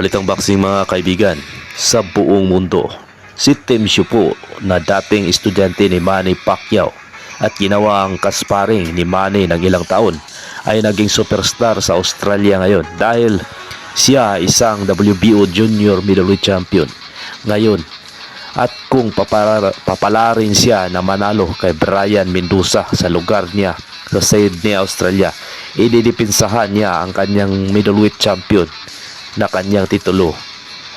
Balitang boxing mga kaibigan, sa buong mundo, si Tim Shue po na dating estudyante ni Manny Pacquiao at ginawa ang kasparing ni Manny ng ilang taon ay naging superstar sa Australia ngayon dahil siya isang WBO Junior Middleweight Champion ngayon. At kung papara, papalarin siya na manalo kay Brian Mendoza sa lugar niya sa Sydney, Australia, ididipinsahan niya ang kanyang middleweight champion na kanyang titulo.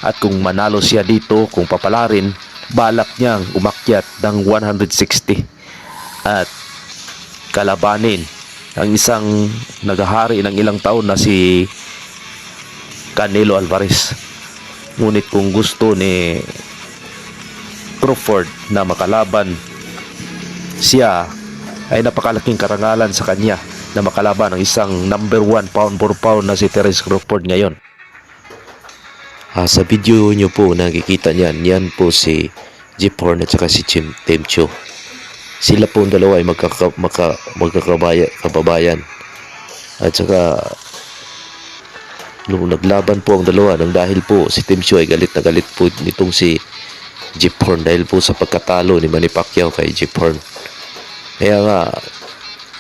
At kung manalo siya dito, kung papalarin, balak niyang umakyat ng 160 at kalabanin ang isang naghahari ng ilang taon na si Canelo Alvarez. Ngunit kung gusto ni Crawford na makalaban siya ay napakalaking karangalan sa kanya na makalaban ang isang number one pound for pound na si Terence Crawford ngayon. Ah, sa video nyo po nakikita niyan, yan po si Jeep Horn at saka si Tim, Tim Cho. Sila po ang dalawa ay magkaka, maka, magkakabaya, kababayan. At saka nung naglaban po ang dalawa nang dahil po si Tim Cho ay galit na galit po nitong si Jeep Horn dahil po sa pagkatalo ni Manny Pacquiao kay Jeep Horn. Kaya nga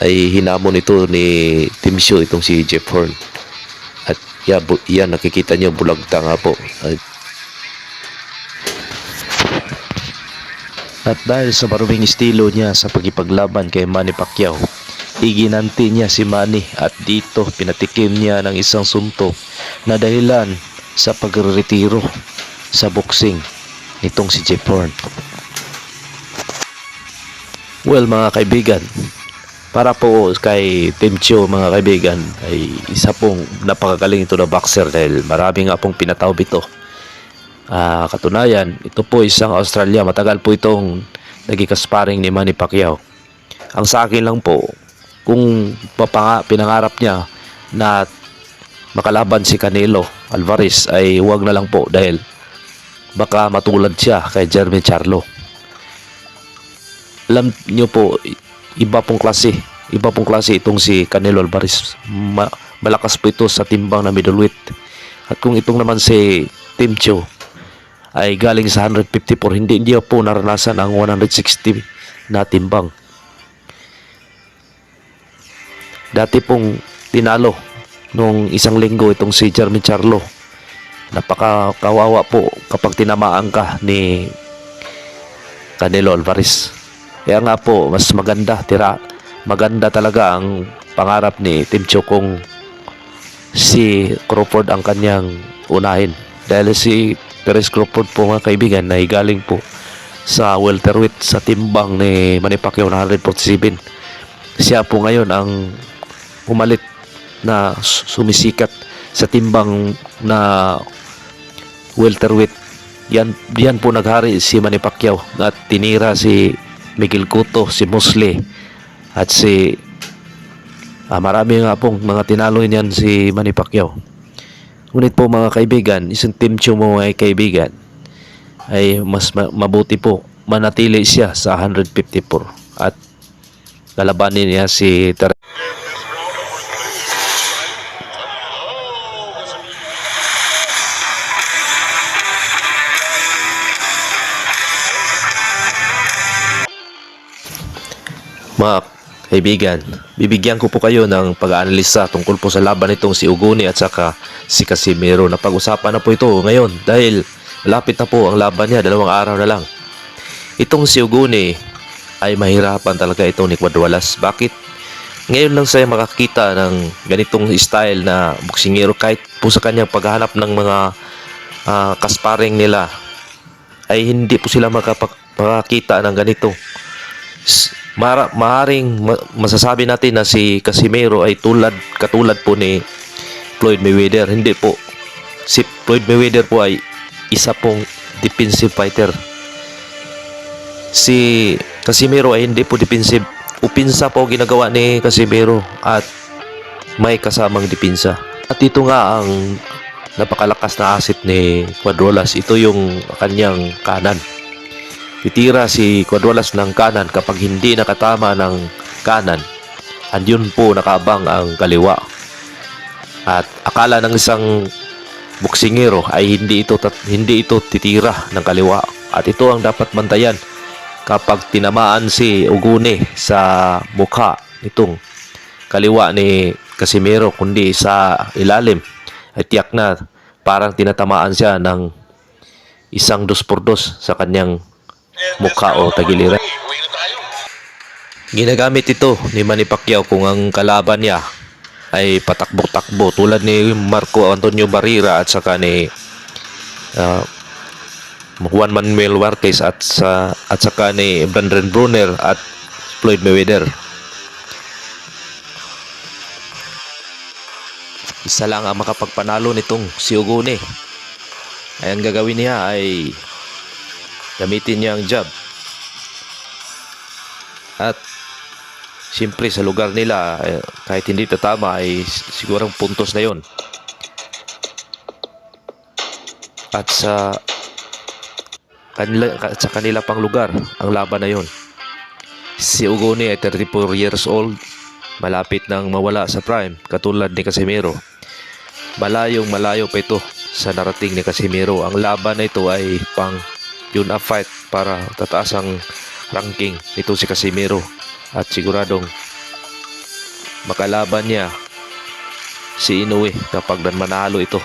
ay hinamon ito ni Tim Cho itong si Jeff Horn. Yan, bu- yan nakikita niyo bulagta nga po. At, at dahil sa maruming estilo niya sa pagipaglaban kay Manny Pacquiao, iginanti niya si Manny at dito pinatikim niya ng isang suntok na dahilan sa pagretiro sa boxing nitong si Jeff Horn. Well mga kaibigan, para po kay Tim Cho mga kaibigan ay isa pong napakagaling ito na boxer dahil marami nga pong pinatawb ito. Ah, katunayan, ito po isang Australia, matagal po itong naging kasparing ni Manny Pacquiao. Ang sa akin lang po, kung papanga, pinangarap niya na makalaban si Canelo Alvarez ay huwag na lang po dahil baka matulad siya kay Jeremy Charlo. Alam niyo po, iba pong klase. Iba pong klase itong si Canelo Alvarez. Ma- malakas po ito sa timbang na middleweight. At kung itong naman si Tim Cho ay galing sa 154, hindi niya po naranasan ang 160 na timbang. Dati pong tinalo nung isang linggo itong si Jeremy Charlo. Napakakawawa po kapag tinamaan ka ni Canelo Alvarez. Kaya nga po, mas maganda, tira, maganda talaga ang pangarap ni Tim Cho kung si Crawford ang kanyang unahin. Dahil si Perez Crawford po mga kaibigan ay galing po sa welterweight sa timbang ni Manny Pacquiao na 147. Siya po ngayon ang umalit na sumisikat sa timbang na welterweight. Yan, yan po naghari si Manny Pacquiao at tinira si Miguel Cotto, si Mosley at si ah, marami nga pong mga tinalo niyan si Manny Pacquiao. Ngunit po mga kaibigan, isang team Cho mo mga kaibigan ay mas ma- mabuti po manatili siya sa 154 at lalabanin niya si Ter Mga kaibigan, bibigyan ko po kayo ng pag-aanalisa tungkol po sa laban nitong si Uguni at saka si Casimiro. Napag-usapan na po ito ngayon dahil malapit na po ang laban niya, dalawang araw na lang. Itong si Uguni ay mahirapan talaga ito ni Quadralas. Bakit? Ngayon lang siya makakita ng ganitong style na boksingero kahit po sa kanyang paghanap ng mga ah, kasparing nila ay hindi po sila makapag- makakita ng ganito. Mara, maaring ma- masasabi natin na si Casimiro ay tulad katulad po ni Floyd Mayweather. Hindi po. Si Floyd Mayweather po ay isa pong defensive fighter. Si Casimiro ay hindi po defensive. Upinsa po ginagawa ni Casimiro at may kasamang dipinsa. At ito nga ang napakalakas na asset ni Quadrolas. Ito yung kanyang kanan. Titira si Quadrolas ng kanan kapag hindi nakatama ng kanan. Andun po nakabang ang kaliwa. At akala ng isang boksingero ay hindi ito hindi ito titira ng kaliwa at ito ang dapat bantayan kapag tinamaan si Ugune sa mukha nitong kaliwa ni Casimiro kundi sa ilalim ay tiyak na parang tinatamaan siya ng isang dos por dos sa kanyang mukha o tagiliran. Ginagamit ito ni Manny Pacquiao kung ang kalaban niya ay patakbo-takbo tulad ni Marco Antonio Barrera at saka ni ah, Juan Manuel Marquez at sa at saka ni Brandon Brunner at Floyd Mayweather. Isa lang ang makapagpanalo nitong si Ugone. Ay ang gagawin niya ay gamitin niya ang jab. At Siyempre sa lugar nila eh, kahit hindi tatama ay sigurang puntos na yon. At sa kanila ka- sa kanila pang lugar ang laban na yon. Si Ugone ay 34 years old, malapit nang mawala sa prime katulad ni Casimiro. Malayong malayo pa ito sa narating ni Casimiro. Ang laban na ito ay pang yun a fight para tataas ang ranking nito si Casimiro. At siguradong makalaban niya si Inoue kapag manalo ito